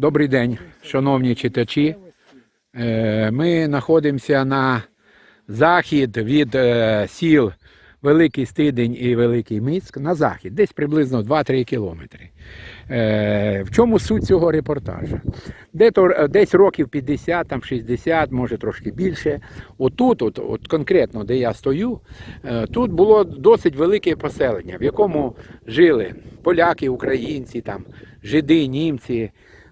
Добрий день, шановні читачі. Е, Ми знаходимося на захід від е, сіл Великий Стидень і Великий Міцк на захід, десь приблизно 2-3 кілометри. Е, В чому суть цього репортажу? Десь років 50, там 60, може трошки більше. Отут, от, от конкретно, де я стою, тут було досить велике поселення, в якому жили поляки, українці, там, жиди, німці.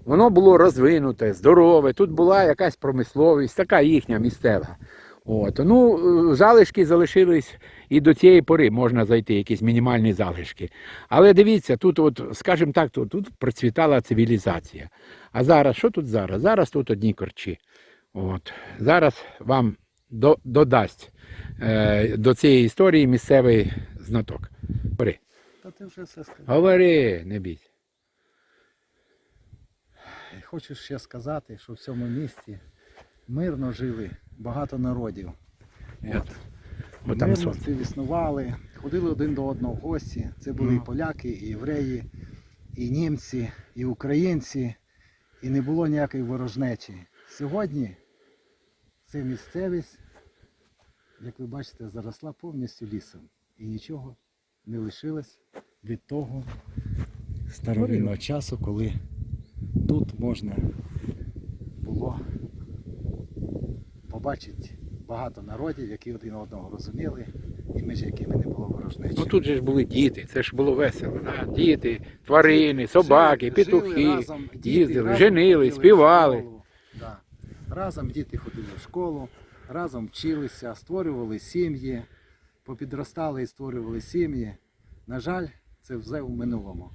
Воно було розвинуте, здорове. Тут була якась промисловість, така їхня місцева. От. Ну, е, залишки залишились і до цієї пори можна зайти, якісь мінімальні залишки. Але дивіться, тут, от, скажімо так, тут, тут процвітала цивілізація. А зараз, що тут зараз? Зараз тут одні корчі. От. Зараз вам до, додасть е, до цієї історії місцевий знаток. Говори, Та ти вже все сказав. Говори, не бійся. Хочу ще сказати, що в цьому місті мирно жили багато народів. От. Бо там мирно сонце. співіснували, ходили один до одного в гості. Це були Ну. і поляки, і євреї, і німці, і українці, і не було ніякої ворожнечі. Сьогодні ця місцевість, як ви бачите, заросла повністю лісом. І нічого не лишилось від того старовинного часу, коли тут можна було побачити багато народів, які один одного розуміли, і між якими не було ворожнечі. Ну тут же ж були діти, це ж було весело. Да? Діти, тварини, собаки, Жили- жили петухи, разом, діти їздили, разом женили, співали. Да. Разом діти ходили в школу, разом вчилися, створювали сім'ї, попідростали і створювали сім'ї. На жаль, це все в минулому.